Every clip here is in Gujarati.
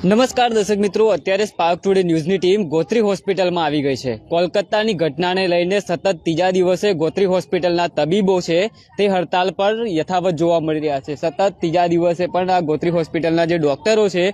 નમસ્કાર દર્શક મિત્રો, અત્યારે સ્પાર્ક ટુડે ન્યૂઝની ટીમ ગોત્રી હોસ્પિટલમાં આવી ગઈ છે. કોલકાતાની ઘટનાને લઈને સતત ત્રીજા દિવસે ગોત્રી હોસ્પિટલના તબીબો છે તે હડતાલ પર યથાવત જોવા મળી રહ્યા છે. સતત ત્રીજા દિવસે પણ આ ગોત્રી હોસ્પિટલના જે ડૉક્ટરો છે,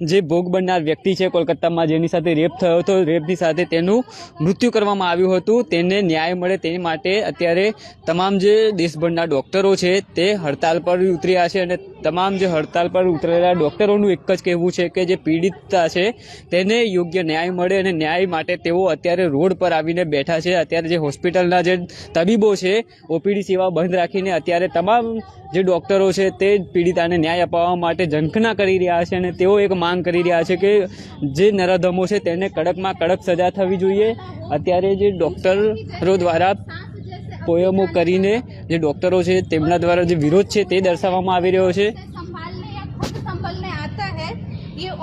જે ભોગ બનનાર વ્યક્તિ છે કોલકાતામાં, જેની સાથે રેપ થયો હતો, રેપની સાથે તેનું મૃત્યુ કરવામાં આવ્યું હતું, તેને ન્યાય મળે તે માટે અત્યારે તમામ જે દેશભરના ડોક્ટરો છે તે હડતાલ પર ઉતર્યા છે અને તમામ જે હડતાલ પર ઉતરેલા ડૉક્ટરોનું એક જ કહેવું છે કે જે પીડિતા છે, તેને યોગ્ય ન્યાય મળે અને ન્યાય માટે તેઓ અત્યારે રોડ પર આવીને બેઠા છે. અત્યારે જે હોસ્પિટલના જે તબીબો છે, ઓપીડી સેવા બંધ રાખીને અત્યારે તમામ જે ડૉક્ટરો છે, તે પીડિતાને ન્યાય અપાવવા માટે ઝંખના કરી રહ્યા છે અને તેઓ એક માંગ કરી રહ્યા છે કે જે નરાધમો છે, તેને કડકમાં કડક સજા થવી જોઈએ. અત્યારે જે ડોક્ટરો દ્વારા પોયમો કરીને જે ડૉક્ટરો છે, તેમના દ્વારા જે વિરોધ છે, તે દર્શાવવામાં આવી રહ્યો છે.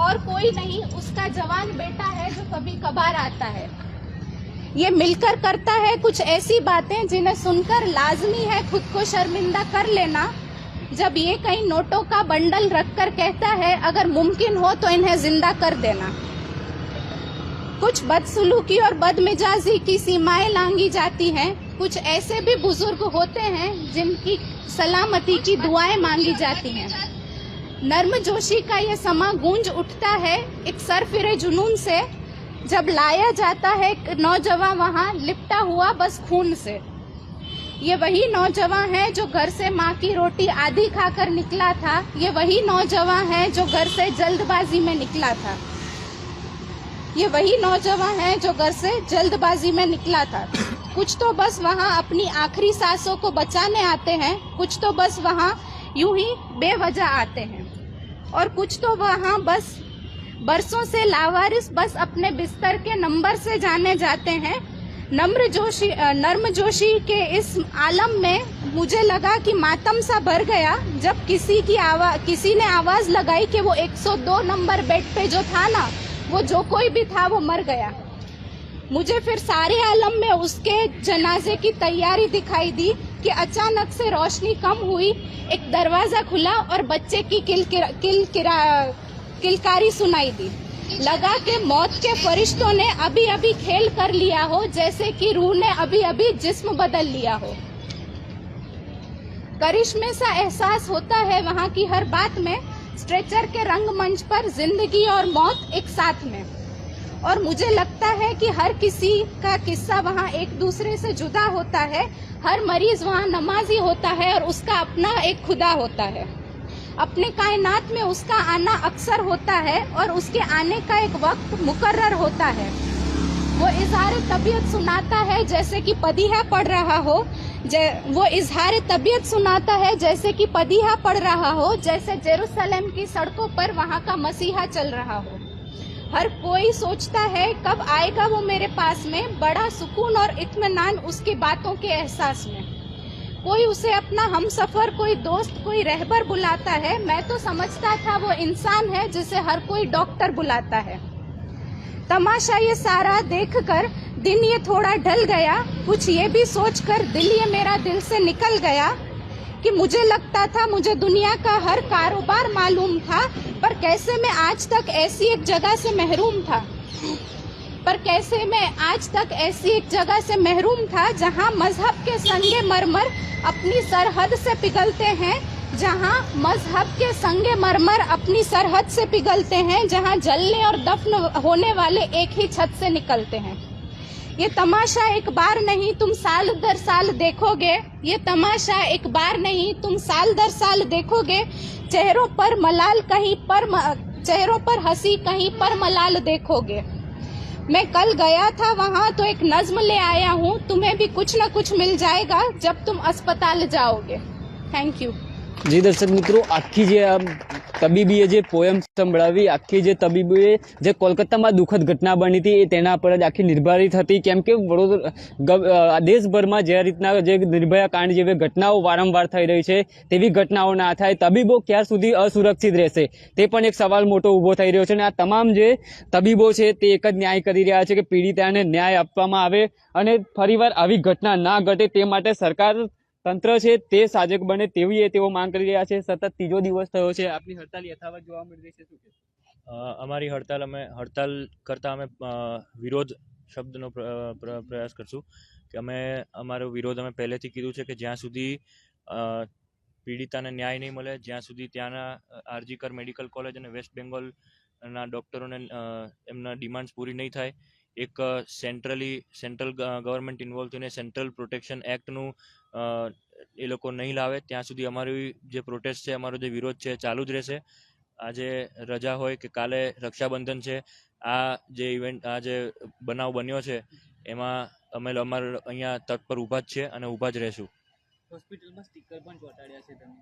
और कोई नहीं, उसका जवान बेटा है जो कभी कभार आता है। ये मिलकर करता है कुछ ऐसी बातें जिन्हें सुनकर लाजमी है खुद को शर्मिंदा कर लेना। जब ये कहीं नोटों का बंडल रखकर कहता है, अगर मुमकिन हो तो इन्हें ज़िंदा कर देना। कुछ बदसलूकी और बदमिजाजी की सीमाएँ लांगी जाती हैं। कुछ ऐसे भी बुज़ुर्ग होते हैं जिनकी सलामती की दुआएँ मांगी जाती हैं। नर्म जोशी का ये समा गूंज उठता है एक सरफिरे जुनून से। जब लाया जाता है, एक नौजवान वहाँ लिपटा हुआ बस खून से। ये वही नौजवान है जो घर से माँ की रोटी आधी खाकर निकला था। ये वही नौजवान है जो घर से जल्दबाजी में निकला था। ये वही नौजवान है जो घर से जल्दबाजी में निकला था। कुछ तो बस वहाँ अपनी आखिरी सांसों को बचाने आते हैं। कुछ तो बस वहाँ यूँ ही बेवजह आते हैं। और कुछ तो वहाँ बस, बरसों से लावारिस बस अपने बिस्तर के नंबर से जाने जाते हैं। नम्र जोशी नर्म जोशी के इस आलम में मुझे लगा कि मातम सा भर गया, जब किसी की आवाज़ किसी ने आवाज़ लगाई कि वो 102 नंबर बेड पे जो था ना, वो जो कोई भी था, वो मर गया। मुझे फिर सारे आलम में उसके जनाजे की तैयारी दिखाई दी। कि अचानक से रोशनी कम हुई, एक दरवाज़ा खुला और बच्चे की किल किल किलकारी सुनाई दी। लगा के मौत के फरिश्तों ने अभी अभी खेल कर लिया हो, जैसे कि रूह ने अभी अभी जिस्म बदल लिया हो। करिश्मे सा एहसास होता है वहाँ की हर बात में, स्ट्रेचर के रंगमंच पर ज़िंदगी और मौत एक साथ में। और मुझे लगता है कि हर किसी का किस्सा वहाँ एक दूसरे से जुदा होता है हर मरीज़ वहाँ नमाजी होता है और उसका अपना एक खुदा होता है। अपने कायनात में उसका आना अक्सर होता है और उसके आने का एक वक्त मुकर्रर होता है। वो इजहार तबीयत सुनाता है जैसे कि पदीहा पढ़ रहा हो वो इजहार तबीयत सुनाता है जैसे कि पदीहा पढ़ रहा हो, जैसे जेरूसलम की सड़कों पर वहाँ का मसीहा चल रहा हो। हर कोई सोचता है कब आएगा वो मेरे पास में, बड़ा सुकून और इत्मीनान उसकी बातों के एहसास में। कोई उसे अपना हम सफ़र कोई दोस्त, कोई रहबर बुलाता है, मैं तो समझता था वो इंसान है जिसे हर कोई डॉक्टर बुलाता है। तमाशा ये सारा देखकर दिन ये थोड़ा ढल गया, कुछ ये भी सोचकर दिल ये मेरा दिल से निकल गया। कि मुझे लगता था, मुझे दुनिया का हर कारोबार मालूम था, पर कैसे मैं आज तक ऐसी एक जगह से महरूम था? पर कैसे मैं आज तक ऐसी एक जगह से महरूम था जहाँ मज़हब के संगे मरमर अपनी सरहद से पिघलते हैं, जहाँ मज़हब के संगे मरमर अपनी सरहद से पिघलते हैं, जहाँ जलने और दफन होने वाले एक ही छत से निकलते हैं? ये तमाशा एक बार नहीं तुम साल दर साल देखोगे। ये तमाशा एक बार नहीं तुम साल दर साल देखोगे। चेहरों पर मलाल कहीं पर म- चेहरों पर हँसी कहीं पर मलाल देखोगे। मैं कल गया था वहाँ तो एक नज्म ले आया हूँ। तुम्हें भी कुछ न कुछ मिल जाएगा जब तुम अस्पताल जाओगे। थैंक यू જી દર્શક મિત્રો, આખી જે તબીબીએ જે પોયમ સંભળાવી, આખી જે તબીબીએ જે કોલકાતામાં દુઃખદ ઘટના બની હતી, એ તેના પર જ આખી નિર્ધારિત હતી. કેમ કે વડોદરા દેશભરમાં જે રીતના જે નિર્ભયા કાંડ જેવી ઘટનાઓ વારંવાર થઈ રહી છે, તેવી ઘટનાઓ ના થાય. તબીબો ક્યાં સુધી અસુરક્ષિત રહેશે? તે પણ એક સવાલ મોટો ઊભો થઈ રહ્યો છે અને આ તમામ જે તબીબો છે, તે એક જ ન્યાય કરી રહ્યા છે કે પીડિતાને ન્યાય આપવામાં આવે અને ફરીવાર આવી ઘટના ના ઘટે તે માટે સરકાર તંત્ર છે, તે સાજક બને તેવી એ તેઓ માંગ કરી રહ્યા છે સતત ત્રીજો દિવસ થયો છે આપની હડતાલ યથાવત જોવા મળી રહી છે, શું? અમારી હડતાલ અમે, હડતાલ કરતાં અમે વિરોધ શબ્દનો પ્ર- પ્ર- પ્રયાસ કરશું કે અમે, અમારો વિરોધ અમે પહેલેથી કીધું છે કે જ્યાં સુધી પીડિતાને ન્યાય નહીં મળે, જ્યાં સુધી ત્યાંના આરજીકર મેડિકલ કોલેજ અને વેસ્ટ બેંગોલના ડૉક્ટરોને એમના ડિમાન્ડ્સ પૂરી નહીં થાય એક સેન્ટ્રલી સેન્ટ્રલ ગવર્મેન્ટ ઇન્વોલ્વ થઈને સેન્ટ્રલ પ્રોટેક્શન એક્ટનું એ લોકો નહીં લાવે. ત્યાં સુધી અમારી જે પ્રોટેસ્ટ છે, અમારો જે વિરોધ છે ચાલુ જ રહેશે. આજે રજા હોય કે કાલે રક્ષાબંધન છે, આ જે ઇવેન્ટ આ જે બનાવ બન્યો છે, એમાં અમે અમારા અહીંયા તટ પર ઊભા જ છે અને ઊભા જ રહેશું. હોસ્પિટલમાં સ્ટીકર પણ ચોંટાડ્યા છે તમે.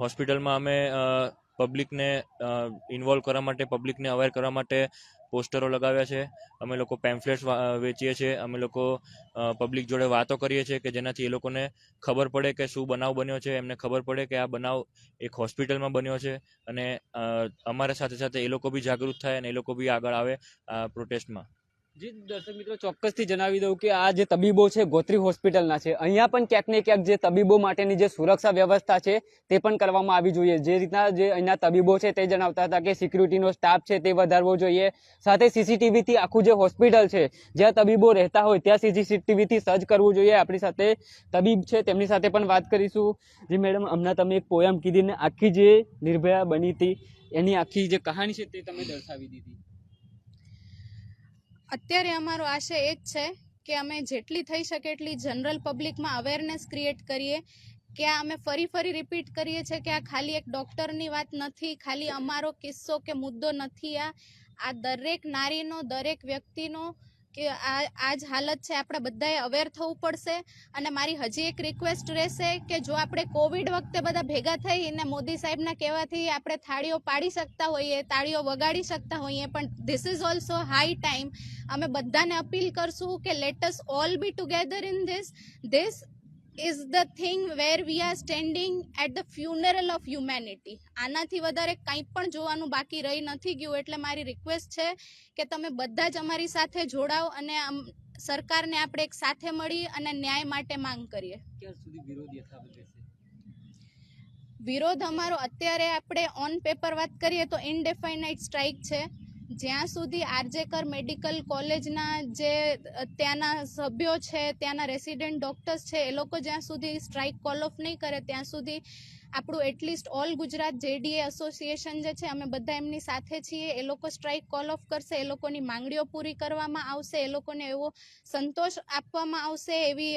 હોસ્પિટલમાં અમે પબ્લિકને ઇન્વોલ્વ કરવા માટે પબ્લિકને અવેર કરવા માટે પોસ્ટરો લગાવ્યા છે. અમે લોકો પેમ્ફલેટ્સ વેચીએ છીએ. અમે લોકો પબ્લિક જોડે વાતો કરીએ છીએ કે જેનાથી એ લોકોને ખબર પડે કે શું બનાવ બન્યો છે. એમને ખબર પડે કે આ બનાવ એક હોસ્પિટલમાં બન્યો છે અને અમારા સાથે સાથે એ લોકો બી જાગૃત થાય અને એ લોકો બી આગળ આવે, આ પ્રોટેસ્ટમાં જી, દર્શક મિત્રો, ચોક્કસથી જણાવી દઉં કે આ જે તબીબો છે, ગોત્રી હોસ્પિટલના છે. અહીંયા પણ ક્યાંક ને ક્યાંક જે તબીબો માટેની જે સુરક્ષા વ્યવસ્થા છે, તે પણ કરવામાં આવી જોઈએ. જે રીતના જે અહીંના તબીબો છે, તે જણાવતા હતા કે સિક્યુરિટીનો સ્ટાફ છે, તે વધારવો જોઈએ. સાથે સીસીટીવીથી આખું જે હોસ્પિટલ છે, જ્યાં તબીબો રહેતા હોય, ત્યાં સીસીટીવીથી સજ્જ કરવું જોઈએ. આપણી સાથે તબીબ છે, તેમની સાથે પણ વાત કરીશું. જી, મેડમ, હમણાં તમે એક પોયમ કીધીને આખી જે નિર્ભયા બની હતી, એની આખી જે કહાની છે, તે તમે દર્શાવી દીધી. અત્યારે અમારો આશય એ જ છે કે અમે જેટલી થઈ શકે એટલી જનરલ પબ્લિકમાં અવેરનેસ ક્રિએટ કરીએ. કે આ અમે ફરી ફરી રિપીટ કરીએ છીએ કે આ ખાલી એક ડૉક્ટરની વાત નથી, ખાલી અમારો કિસ્સો કે મુદ્દો નથી આ. આ દરેક નારીનો, દરેક વ્યક્તિનો કે આ આ જ હાલત છે, આપણે બધાએ અવેર થવું પડશે. અને મારી હજી એક રિક્વેસ્ટ રહેશે કે જો આપણે કોવિડ વખતે બધા ભેગા થઈને મોદી સાહેબના કહેવાથી આપણે થાળીઓ પાડી શકતા હોઈએ, તાળીઓ વગાડી શકતા હોઈએ, પણ this is also high time અમે બધાને અપીલ કરશું કે let's all be together in this this is the thing where we are standing at the funeral of humanity આનાથી વધારે કંઈ પણ જોવાનું બાકી રહી નથી ગયું એટલે મારી રિક્વેસ્ટ છે કે તમે બધા જ અમારી સાથે જોડાઓ અને સરકારને આપણે એક સાથે મળી અને ન્યાય માટે માંગ કરીએ. વિરોધ વિરોધ અમારો અત્યારે આપણે ઓન પેપર વાત કરીએ તો ઇનડેફાઇનાઇટ સ્ટ્રાઇક છે. જ્યાં સુધી આરજેકર મેડિકલ કોલેજના જે ત્યાંના સભ્યો છે, ત્યાંના રેસિડેન્ટ ડોક્ટર્સ છે, એ લોકો જ્યાં સુધી સ્ટ્રાઇક કોલ ઓફ નહીં કરે, ત્યાં સુધી આપણું at least all Gujarat JDA association જે છે, અમે બધા એમની સાથે છીએ, એ લોકો સ્ટ્રાઇક કોલ ઓફ કરશે, એ લોકોની માંગણીઓ પૂરી કરવામાં આવશે, એ લોકોને એવો સંતોષ આપવામાં આવશે, એવી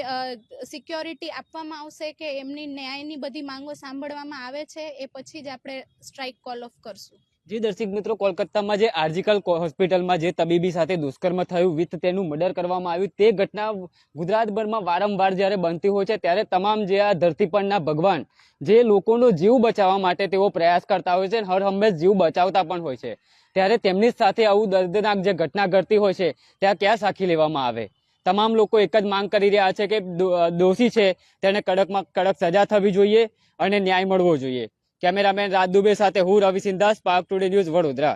સિક્યોરિટી આપવામાં આવશે કે એમની ન્યાયની બધી માંગો સાંભળવામાં આવે છે, એ પછી જ આપણે સ્ટ્રાઇક કોલ ઓફ કરશું. જી દર્શક મિત્રો, કોલકાતામાં જે આર્જિકલ હોસ્પિટલમાં જે તબીબી સાથે દુષ્કર્મ થયું, વિથ તેનું મર્ડર કરવામાં આવ્યું, તે ઘટના ગુજરાતભરમાં વારંવાર જ્યારે બનતી હોય છે, ત્યારે તમામ જે આ ધરતી પરના ભગવાન, જે લોકોનો જીવ બચાવવા માટે તેઓ પ્રયાસ કરતા હોય છે હર હંમેશ જીવ બચાવતા પણ હોય છે. ત્યારે તેમની સાથે આવું દર્દનાક જે ઘટના ઘટતી હોય છે, ત્યાં ક્યાં સાખી લેવામાં આવે? તમામ લોકો એક જ માંગ કરી રહ્યા છે કે દોષી છે, તેને કડકમાં, કડક સજા થવી જોઈએ અને ન્યાય મળવો જોઈએ. કેમેરામેન રાજ દુબે સાથે હું Ravi Sindha Spark Today news Vadodara.